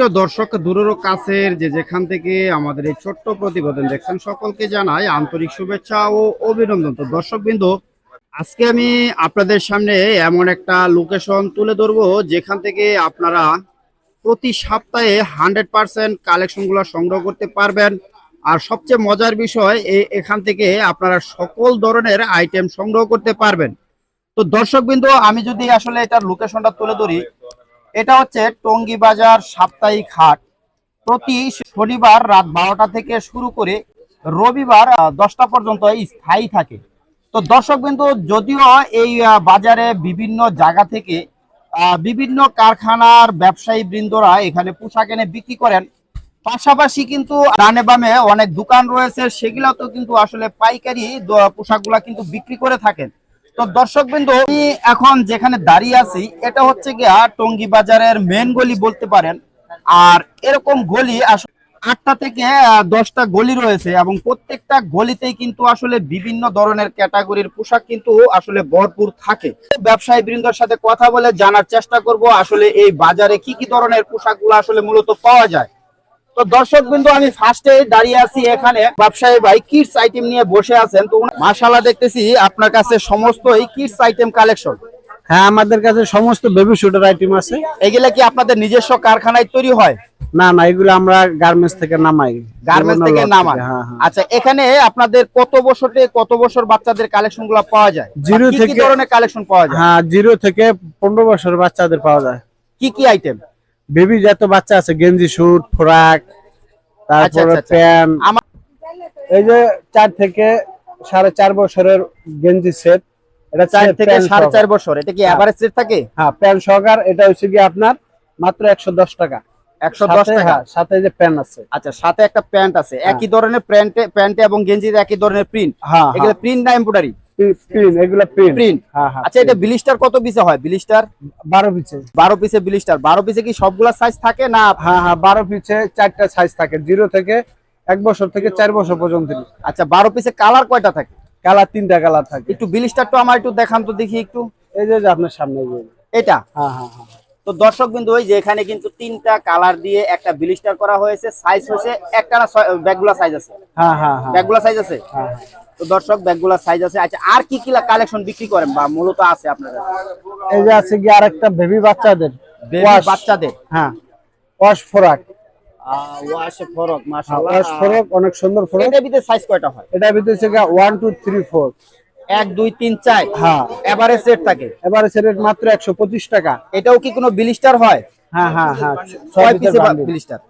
সুপ্রিয় দর্শক, দূরের কাছের যে যেখান থেকে আমাদের এই ছোট্ট প্রতিবেদন দেখছেন, সকলকে জানাই আন্তরিক শুভেচ্ছা ও অভিনন্দন। তো দর্শক বিন্দু আজকে আমি আপনাদের সামনে এমন একটা লোকেশন তুলে ধরবো, যেখান থেকে আপনারা প্রতি সপ্তাহে হান্ড্রেড পার্সেন্ট কালেকশনগুলো সংগ্রহ করতে পারবেন। আর সবচেয়ে মজার বিষয় এখান থেকে আপনারা সকল ধরনের আইটেম সংগ্রহ করতে পারবেন। তো দর্শক বিন্দু আমি যদি আসলে এটার লোকেশনটা তুলে ধরি এটা হচ্ছে টঙ্গী বাজার সাপ্তাহিক হাট। প্রতি শনিবার রাত বারোটা থেকে শুরু করে রবিবার দশটা পর্যন্ত স্থায়ী থাকে। তো দর্শক বিন্দু, যদিও এই বাজারে বিভিন্ন জায়গা থেকে বিভিন্ন কারখানার ব্যবসায়ী বৃন্দরা এখানে পোশাক এনে বিক্রি করেন। পাশাপাশি কিন্তু ডানে বামে অনেক দোকান রয়েছে সেগুলো তো কিন্তু আসলে পাইকারি পোশাকগুলা কিন্তু বিক্রি করে থাকেন। তো দর্শক বিন্দু আমি এখন যেখানে দাঁড়িয়ে আছি, এটা হচ্ছে গিয়া টঙ্গী বাজারের মেন গলি বলতে পারেন। আর এরকম গলি আসলে আটটা থেকে দশটা গলি রয়েছে এবং প্রত্যেকটা গলিতেই কিন্তু আসলে বিভিন্ন ধরনের ক্যাটাগরির পোশাক কিন্তু আসলে ভরপুর থাকে। ব্যবসায়ী বৃন্দর সাথে কথা বলে জানার চেষ্টা করব, আসলে এই বাজারে কি কি ধরনের পোশাকগুলো আসলে মূলত পাওয়া যায়। তো দর্শক বিন্দু আমি ফার্স্টে দাঁড়িয়ে আছি এখানে। ব্যবসায়ী ভাই কিডস আইটেম নিয়ে বসে আছেন। তো মাশাআল্লাহ দেখতেছি আপনার কাছে সমস্তই কিডস আইটেম কালেকশন হ্যাঁ আমাদের কাছে সমস্ত বেবি শুটের আইটেম আছে। এগুলা কি আপনাদের নিজস্ব কারখানায় তৈরি হয়? না না এগুলো আমরা গার্মেন্টস থেকে নামাই। গার্মেন্টস থেকে নামান হ্যাঁ হ্যাঁ। আচ্ছা এখানে আপনাদের কত বছরে কত বছর বাচ্চাদের কালেকশনগুলো পাওয়া যায়? কি থেকে- ধরনের কালেকশন পাওয়া যায়? হ্যাঁ জিরো থেকে পনেরো বছর বাচ্চাদের পাওয়া যায়। কি কি আইটেম বেবি যত বাচ্চা আছে গেঞ্জি শুট ফ্রক তারপরে। প্যান্ট। এই যে চার থেকে সাড়ে চার বছরের গেঞ্জি সেট এটা চার থেকে সাড়ে চার বছর এটা কি হ্যাঁ। এভারেজ রেট থাকে? হ্যাঁ প্যান্ট সহকার এটা হচ্ছে কি আপনার মাত্র একশো দশ টাকা। একশো দশ সাথে- টাকা? হ্যাঁ, সাথে যে প্যান্ট আছে। আচ্ছা সাথে একটা প্যান্ট আছে। একই ধরনের প্যান্টে প্যান্টে এবং গেঞ্জিতে একই ধরনের প্রিন্ট হ্যাঁ এগুলো প্রিন্ট না এমব্রয়ডারি প্রিন্ট এগুলো প্রিন্ট প্রিন্ট হ্যাঁ হ্যাঁ আচ্ছা এটা বিলিস্টার কত পিসে হয়? বিলিস্টার বারো পিছে বারো পিসে বিলিস্টার বারো পিসে কি সবগুলা সাইজ থাকে না? হ্যাঁ হ্যাঁ বারো পিছে চারটা সাইজ থাকে। জিরো থেকে এক বছর থেকে চার বছর পর্যন্ত। আচ্ছা বারো পিসে কালার কয়টা থাকে? কালার তিনটা কালার থাকে। একটু বিলিস্টার তো আমার একটু দেখান তো দেখি একটু। এই যে আপনার সামনে এটা? হ্যাঁ হ্যাঁ হ্যাঁ। তো দর্শক বিন্দু ওই যে এখানে কিন্তু তিনটা কালার দিয়ে একটা বিলিস্টার করা হয়েছে। সাইজ হয়েছে একটা না ব্যাগগুলা সাইজ আছে? হ্যাঁ হ্যাঁ হ্যাঁ। ব্যাগগুলা সাইজ আছে? হ্যাঁ। তো দর্শক ব্যাগগুলা সাইজ আছে। আচ্ছা আর কি কি কালেকশন বিক্রি করেন বা মূলত আছে আপনাদের? এই যে আছে কি আরেকটা বেবি বাচ্চাদের। Wash। বাচ্চাদের? হ্যাঁ। Wash frock. ওয়াশ ফরক মাশাআল্লাহ। ওয়াশ ফ্রক অনেক সুন্দর ফ্রক। এটার ভিতরে সাইজ কয়টা হয়? এটা ভিতরে হচ্ছে ওয়ান টু থ্রি ফোর এক দুই তিন চার? হ্যাঁ। এভারেজ রেট থাকে? এবারে সেটা মাত্র একশো পঁচিশ টাকা। এটাও কি কোনো বিলিস্টার হয়? হ্যাঁ হ্যাঁ হ্যাঁ। ছয় পিসে বিলিস্টার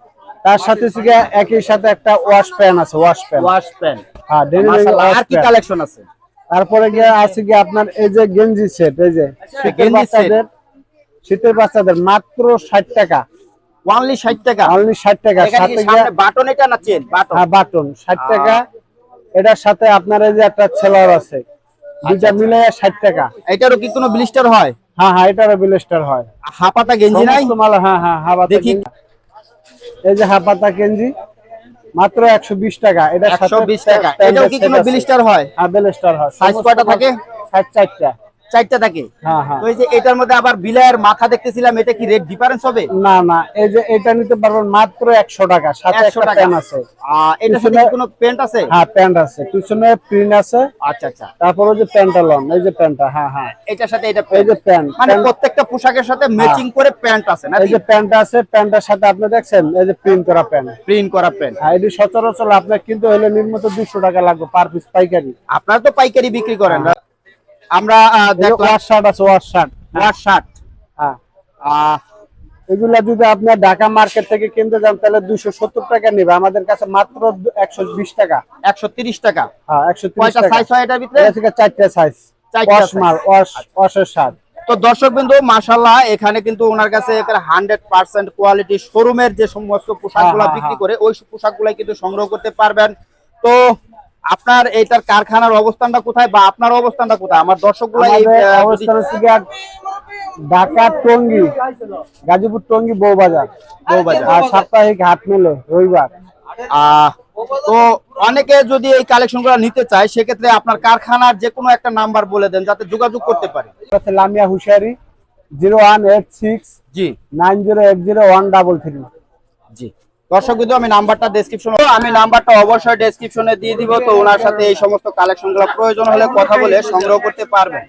তার সাথে একই সাথে একটা ওয়াশ প্যান আছে ওয়াশ প্যান ওয়াশ প্যান্ট হ্যাঁ আর কি কালেকশন আছে? তারপরে আছে কি আপনার এই যে গেঞ্জি সেট এই যে গেঞ্জি। বাচ্চাদের শীতের বাচ্চাদের মাত্র ষাট টাকা। ওয়ানলি 60 টাকা? অনলি টাকা সাথে কি গিয়ে সামনে বাটন এটা না চেন বাটন হ্যাঁ বাটন টাকা। এটার সাথে আপনার এই যে একটা ছেলার আছে দুইটা আচ্ছা। মিলে ষাট টাকা। এটারও কি কোনো ব্লিস্টার হয়? হ্যাঁ হ্যাঁ এটারও বিলেস্টার হয়। হাপাতা গেঞ্জি নাই? হ্যাঁ হ্যাঁ দেখি। এই যে হাপাতা কেঞ্জি মাত্র একশো বিশ টাকা। এটা সাথে 120 টাকা। এটাও কি কোনো ব্লিস্টার হয়? হ্যাঁ বিলেস্টার হয়। Size কয়টা থাকে? ষাট চারটা চারটা থাকে। হ্যাঁ হ্যাঁ। যে এটার মধ্যে আবার বিলায়ের মাথা দেখতেছিলাম এটা কি রেট ডিফারেন্স হবে? না না এই যে এটা নিতে পারবেন মাত্র একশো টাকা সাথে 100 একটা টাকা। আছে। সাথে কোনো প্যান্ট আছে? হ্যাঁ প্যান্ট আছে। পিছনে প্রিন্ট আছে। আচ্ছা আচ্ছা। তারপরে যে প্যান্টালন এই যে প্যান্টটা হ্যাঁ হ্যাঁ। এটার সাথে এটা এই যে প্যান্ট মানে প্রত্যেকটা পোশাকের সাথে ম্যাচিং করে প্যান্ট আছে না এই যে প্যান্ট আছে প্যান্টের সাথে আপনি দেখছেন এই যে প্রিন্ট করা প্যান্ট প্রিন্ট করা প্যান্ট হ্যাঁ এটি সচরাচর আপনার কিন্তু হলে নিম্নত টাকা লাগবে পার পিস পাইকারি। আপনারা তো পাইকারি বিক্রি করেন। আমরা দেখলাম। শার্ট আছে ওয়াশ শার্ট। War shirt. হ্যাঁ। এগুলা যদি আপনার ঢাকা মার্কেট থেকে কিনতে যান তাহলে দুশো সত্তর টাকা নেবে। আমাদের কাছে মাত্র একশো বিশ টাকা। একশো তিরিশ টাকা। হ্যাঁ একশো সাইজ হয় এটার ভিতরে? চারটে সাইজ ওয়াশ মাল ওয়াশ ওয়াশের শার্ট। তো দর্শক বিন্দু মাশাল্লাহ এখানে কিন্তু ওনার কাছে হান্ড্রেড পার্সেন্ট কোয়ালিটি শোরুমের যে সমস্ত পোশাকগুলো হ্যাঁ, হ্যাঁ, বিক্রি করে ওই পোশাকগুলো কিন্তু সংগ্রহ করতে পারবেন। তো আপনার এইটার কারখানার অবস্থানটা কোথায় বা আপনার অবস্থানটা কোথায়? আমার দর্শকগুলো ঢাকা টঙ্গী গাজীপুর টঙ্গী বউবাজার বউবাজার। আর সাপ্তাহিক হাট মেলে রবিবার। তো অনেকে যদি এই কালেকশন কালেকশনগুলো নিতে চায় সেক্ষেত্রে আপনার কারখানার যে কোনো একটা নাম্বার বলে দেন যাতে যোগাযোগ করতে পারে। লামিয়া হুশিয়ারি জিরো ওয়ান এইট সিক্স জি। Nine zero eight zero one double three. জি। দর্শক বিন্দু, আমি নাম্বারটা ডেসক্রিপশন আমি নাম্বারটা অবশ্যই ডেসক্রিপশনে দিয়ে দিব, তো ওনার সাথে এই সমস্ত কালেকশনগুলো প্রয়োজন হলে কথা বলে সংগ্রহ করতে পারবেন।